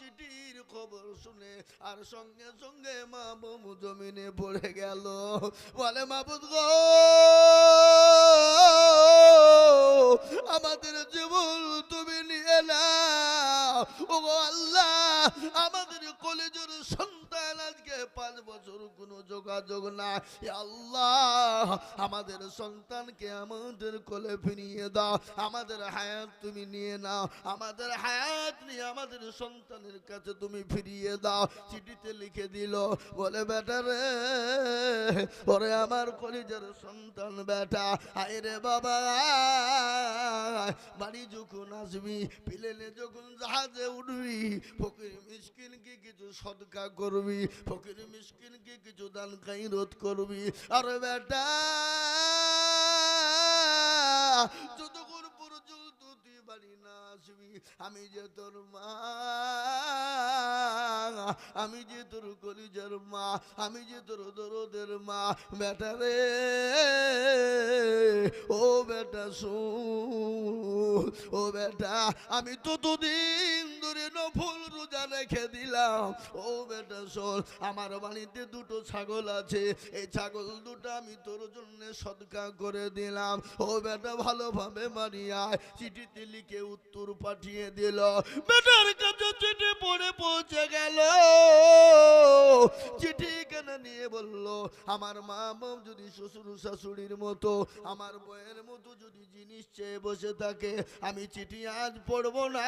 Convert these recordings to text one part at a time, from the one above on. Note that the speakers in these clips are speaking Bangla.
চিঠির খবর শুনে আর সঙ্গে সঙ্গে মা বমু জমিনে পড়ে গেল। বলে মাহবুদ গো, আমাদের জীবন তুমি নিয়ে না ও আল্লাহ, আমাদের কলেজের পাঁচ বছর কোনো যোগাযোগ না আল্লাহ, আমাদের সন্তানকে আমাদের কোলে ফিরিয়ে দাও। আমাদের হায়াত তুমি নিয়ে নাও। আমাদের হায়াত নিয়ে আমাদের সন্তানের কাছে তুমি ফিরিয়ে দাও। চিঠিতে লিখে দিল, বলে, বেটা রে, ওরে আমার কলিজার সন্তান, বেটা। আয় রে বাবা। বাড়ি যখন আসবি প্লেনে যখন জাহাজে উঠবি, ফকির মিসকিনকে কিছু সদকা করবি, ফকির মিসকিনকে কিছু দান খাই রোধ করবি। আর বেটা, যতক্ষণ পর্যন্ত তুই বাড়ি না আসবি, আমি যে তোর মা আমি যে তোর কলিজার মা, আমি যে তোর দরদের মা, বেটা রে। ও বেটা সু ও বেটা, আমি তো দুদিন ধরে নফল রোজা রেখে দিলাম। ও বেটা সর আমার বাড়িতে দুটো ছাগল আছে। এই ছাগল দুটো আমি তোর জন্য সদকা করে দিলাম। ও বেটা ভালোভাবে মারিয়ায় চিঠিতে লিখে উত্তর পাঠিয়ে দিল। বেটার কাছে চিঠি পড়ে পৌঁছে গেল। চিঠি কেন নিয়ে বলল, আমার মা বাপ যদি শ্বশুর শাশুড়ির মতো, আমার বইয়ের মতো যদি জিনিস চেয়ে বসে থাকে, আমি চিঠি আজ পড়ব না।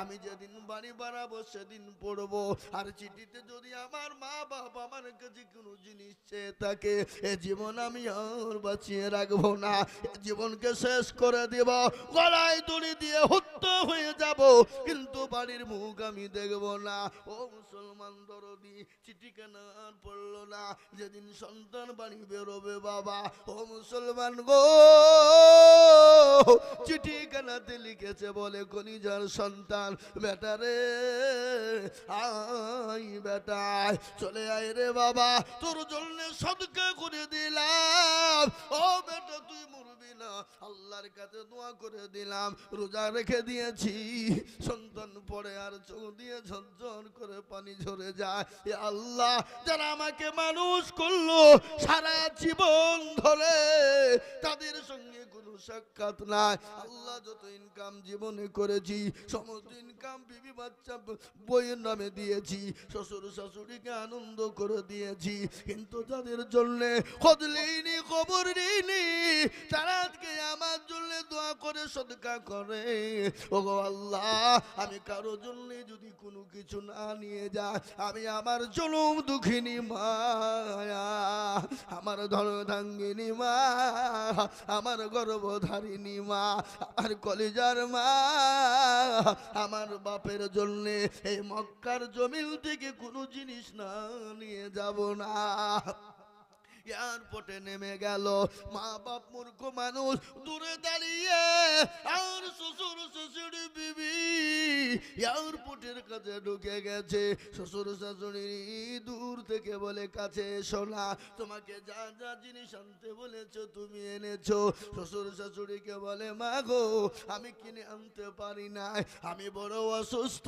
আমি যেদিন বাড়ি বাড়াবো সেদিন পড়ব। আর চিঠিতে যদি আমার মা বাপ আমার কাছে কোনো জিনিস চেয়ে থাকে, এ জীবন আমি আর বাঁচিয়ে রাখব না। এ জীবনকে শেষ করে দেব, গলায় দড়ি দিয়ে হত্যা হয়ে যাব। কিন্তু বাড়ির মুখ আমি দেখব না। ও মুসলমান দরদি, চিঠি কেন আর পড়ল না। যেদিন সন্তান বাড়ি বেরোবে, বাবা, ও মুসলমান গো! চিঠি কেনাতে লিখেছে বলে, কলিজার সন্তান, বেটা রে আই বেটা, চলে আয় রে বাবা, তোর জন্য সদকা করে দিলাম। ও বেটা, তুই না আল্লাহর কাছে দোয়া করে দিলাম, রোজা রেখে দিয়েছি। সন্তান পড়ে আর চোখ দিয়ে ঝরঝর করে পানি ঝরে যায়। আল্লাহ, যারা আমাকে মানুষ করল সারা জীবন ধরে, তাদের সঙ্গে কোনো সাক্ষাৎ নাই। আল্লাহ যত ইনকাম জীবনে করেছি, সমস্ত ইনকাম বিবি বাচ্চা বইয়ের নামে দিয়েছি, শ্বশুর শাশুড়িকে আনন্দ করে দিয়েছি। কিন্তু যাদের জন্য খোঁজ নেইনি, খবর নেইনি। তারা আজকে আমার জন্য দোয়া করে, সদকা করে। ও আল্লাহ, আমি কারও জন্য যদি কোনো কিছু না নিয়ে যায় আমি আমার জনম দুঃখিনী মায়া, আমার ধনধাঙ্গিনী মা, আমার গর্ভধারিণী মা, আমার কলিজার মা, আমার বাপের জন্যে এই মক্কার জমিন থেকে কোনো জিনিস না নিয়ে যাব না। এয়ারপোর্টে নেমে গেল। মা বাপ মূর্খ মানুষ দূরে দাঁড়িয়ে এয়ারপোর্টের কাছে ঢুকে গেছে। শ্বশুর শাশুড়ি দূর থেকে বলে, কাছে এসো তোমাকে যা যা জিনিস আনতে বলেছ তুমি এনেছো। শ্বশুর শাশুড়িকে বলে, মা গো, আমি কিনে আনতে পারি না আমি বড় অসুস্থ,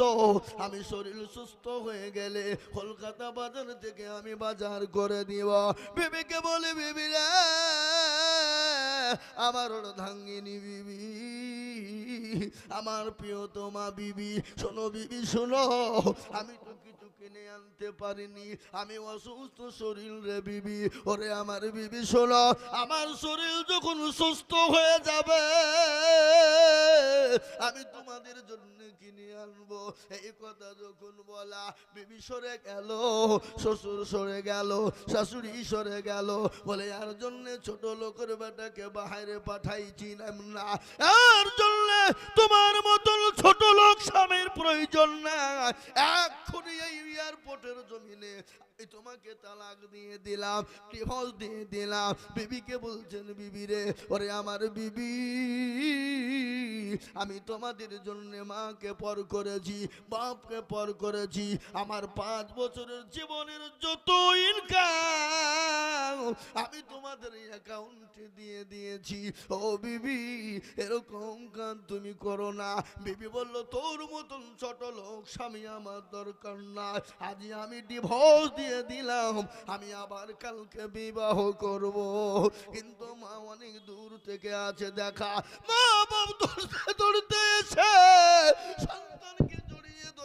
আমি শরীর সুস্থ হয়ে গেলে কলকাতা বাজার থেকে আমি বাজার করে দিব বিবিকে বলে, বিবি রে, আমার ধাঙ্গিনী বিবি। আমার প্রিয় তোমা বিবি, শোনো বিবি, শোনো। আমি তো কিছু কিনে আনতে পারিনি। আমি অসুস্থ শরীর রে বিবি। ওরে আমার বিবি, শোনো। আমার শরীর যখন সুস্থ হয়ে যাবে, আমি তোমাদের জন্য আনব। এই কথা যখন বলা, বিবি সরে গেল, শ্বশুর সরে গেল, শাশুড়ি সরে গেল। বলে আর জন্য ছোট লোকের বেটাকে বাহিরে পাঠাইছিলাম না আর জন্য তোমার স্বামীর প্রয়োজন না এক্ষুনি এই এয়ারপোর্টের জমিনে আমি তোমাকে তালাক দিয়ে দিলাম, ডিভোর্স দিয়ে দিলাম। বিবিকে বলছেন, বিবি রে, ওরে আমার বিবি, আমি তোমাদের জন্য মাকে পর করেছি, বাপকে পর করেছি। আমার পাঁচ বছরের জীবনের যত ইনকাম আমি তোমাদের অ্যাকাউন্টে দিয়ে দিয়েছি। ও বিবি, এরকম কাজ তুমি করো না। বিবি বলল, তোর মতন ছোট লোক স্বামী আমার দরকার না আজ আমি ডিভোর্স দিয়ে দিলাম। আমি আবার কালকে বিবাহ করব। কিন্তু মা অনেক দূর থেকে আছে দেখা। মা বাপ দৌড়তে দৌড়তে এসে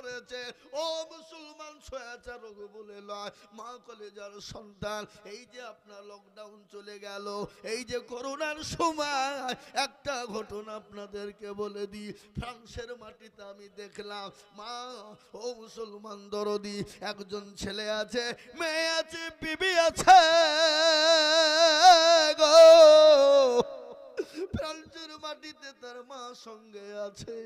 জড়িয়ে ও মুসলমান সয়াচার বলে লয়, মা কলেজার সন্তান। এই যে আপনার লকডাউন চলে গেল, এই যে করোনার সময়, একটা ঘটনা আপনাদেরকে বলে দিই। ফ্রান্সের মাটিতে আমি দেখলাম, মা, ও মুসলমান দরদি, একজন ছেলে আছে, মেয়ে আছে, বিবি আছে গো। মাটিতে তার মা সঙ্গে আছে।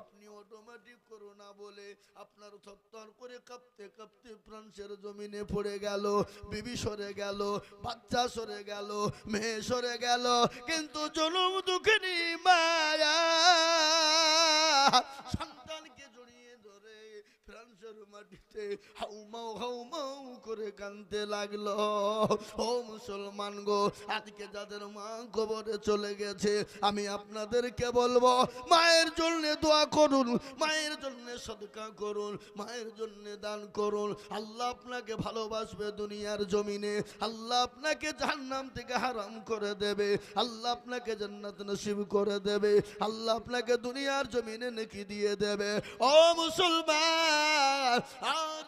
আপনি অটোমেটিক করোনা বলে আপনার থরথর করে কাঁপতে কাঁপতে ফ্রান্সের জমিনে পড়ে গেল, বিবি সরে গেল, বাচ্চা সরে গেল, মেয়ে সরে গেল, কিন্তু জনম দুঃখিনী মায়া। ফ্রান্সের মাটিতে হাউমাউ হাউমাউ করে কানতে লাগল। ও মুসলমান গো, আজকে যাদের মা কবরে চলে গেছে, আমি আপনাদেরকে বলব, মায়ের জন্য দোয়া করুন, মায়ের জন্য সদকা করুন, মায়ের জন্য দান করুন। আল্লাহ আপনাকে ভালোবাসবে দুনিয়ার জমিনে, আল্লাহ আপনাকে জাহান্নাম থেকে হারাম করে দেবে, আল্লাহ আপনাকে জান্নাত নসিব করে দেবে, আল্লাহ আপনাকে দুনিয়ার জমিনে নেকি দিয়ে দেবে। ও মুসলমান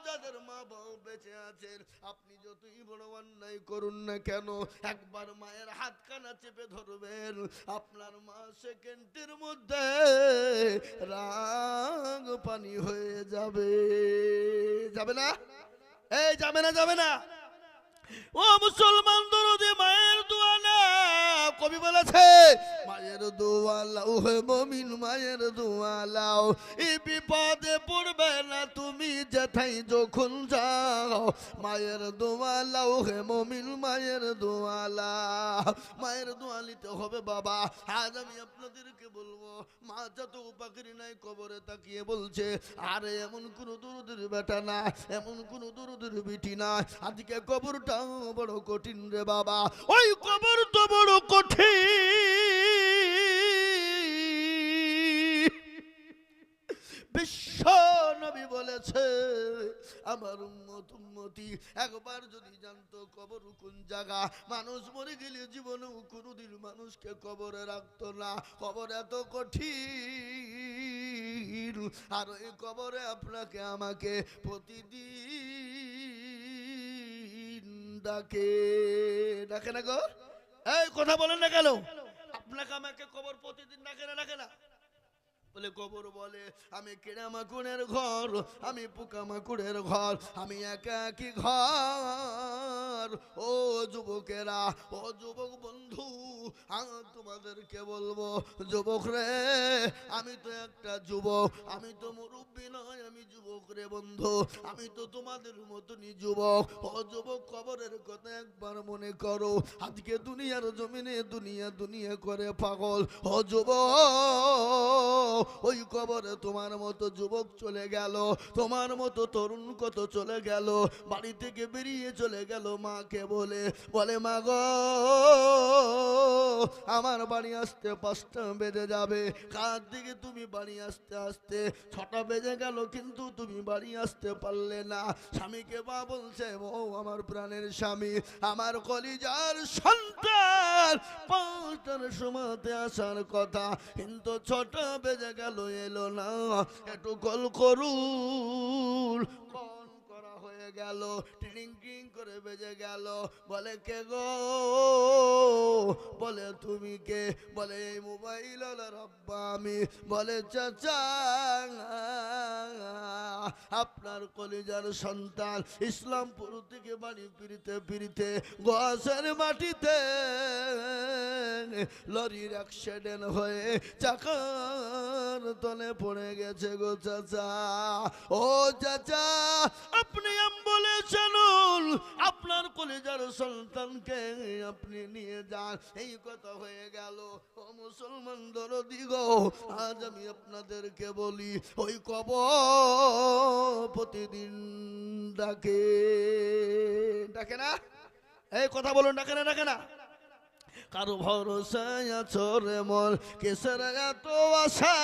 যাদের মা বাবা বেঁচে আছেন, আপনি যতই বড় অন্যায় করুন না কেন, একবার মায়ের হাত কানা চেপে ধরবেন। আপনার মা সেকেন্ডের মধ্যে রাগ পানি হয়ে যাবে। যাবে না? এই, যাবে না যাবে না। ও মুসলমান দরদে মায়ের দোয়া না, কবি বলেছে মায়ের দোয়া লাও হে মমিন মায়ের দোয়া লাও এই বিপদে পড়বে না তুমি যেথাই যখন যাও। মায়ের দোয়া লাও হে মমিন মায়ের দোয়া লাও মায়ের দোয়া নিতে হবে বাবা। আজ আমি আপনাদেরকে বলব, মা যত পাখির নাই কবরে তাকিয়ে বলছে, আরে এমন কোন দুরুদের বেটা না, এমন কোন দুরুদের বিটি না, আজকে কবরটাও বড় কঠিন রে বাবা। ওই কবর তো বড় কঠিন। বিশ্ব নবী বলেছে, আমার উম্মত, উম্মতি, একবার যদি জানতো কবর কোন জায়গা, মানুষ মরে গেলে জীবনেও কোনোদিন মানুষকে কবরে রাখতো না। কবর এত কঠিন। আর এই কবরে আপনাকে, আমাকে প্রতিদিন ডাকে। ডাকে না গো? এই কথা বলেন না কেন? আপনাকে, আমাকে কবর প্রতিদিন ডাকে না ডাকে না। বলে গোবর বলে, আমি কেরামাকুড়ের ঘর, আমি পোকামাকুড়ের ঘর, আমি একা একই ঘর। ও যুবকেরা, ও যুবক বন্ধু তোমাদেরকে বলব, যুবক রে, আমি তো একটা যুবক, আমি তো মুরব্বী নয় আমি যুবক রে বন্ধু, আমি তো তোমাদের মতনই যুবক। ও যুবক কবরের কথা একবার মনে করো। আজকে দুনিয়ার জমিনে দুনিয়া দুনিয়া করে পাগল। ও যুবক ওই কবরে তোমার মতো যুবক চলে গেল। তোমার মতো তরুণ কত চলে গেল। বাড়ি থেকে বেরিয়ে চলে গেল মাকে বলে। বলে, মা গো, আমার বাড়ি আসতে পাঁচটা বেজে যাবে। কার দিকে তুমি বাড়ি আসতে আসতে? ছটা বেজে গেল কিন্তু তুমি বাড়ি আসতে পারলে না। স্বামীকে বা বলছে, ও, আমার প্রাণের স্বামী, আমার কলিজার সন্তান। পাঁচটার সময়তে আসার কথা, কিন্তু ছটা বেজে গেল, এলো না। একটু কল করুন। গেল টিং টিং করে বেজে গেল। বলে, কে গো? বলে, তুমি কে? বলে, এই মোবাইল রাব্বা আমি। বলে, চাচা, আপনার কলিজার সন্তান ইসলামপুর থেকে বাড়ি ফিরিতে ফিরিতে গোয়াসের মাটিতে লরির অ্যাক্সিডেন্ট হয়ে চাকার তলে পড়ে গেছে গো চাচা। ও চাচা, আপনি অ্যাম্বুলেন্স আপনার কলেজার সন্তানকে আপনি নিয়ে যান। এই কথা হয়ে গেল। ও মুসলমান আজ আমি আপনাদেরকে বলি, ওই কব প্রতিদিন ডাকে। ডাকে না? এই কথা বলুন, ডাকে না ডাকে না? কারও ভরসায় আছো রে মন, কেসের এত আশা?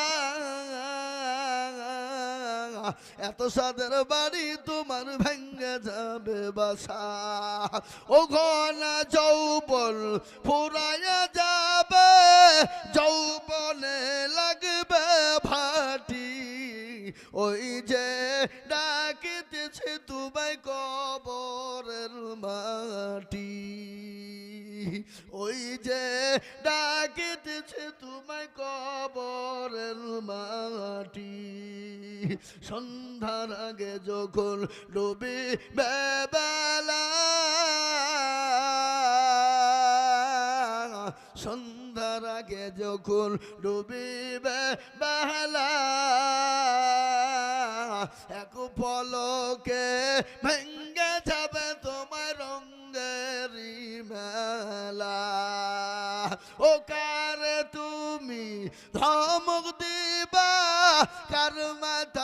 এত সাদের বাড়ি তোমার ভেঙ্গে যাবে বাসা। ও ঘনা যৌবন ফুরাইয়া যাবে, যৌবনে লাগবে ভাটি। ওই যে ডাকিতেছে তোমায় কবরের মাটি। ওই যে ডাকিতেছে তোমায় কবরের মাটি। সন্ধ্যার আগে যখন ডুবি বেলা সন্ধ্যার আগে যখন ডুবিবে বেলা এক পলকে ভেঙ্গে যাবে তোমার রঙ্গেরি মেলা। ও কারে তুমি ধমক দিবা? কার মাথা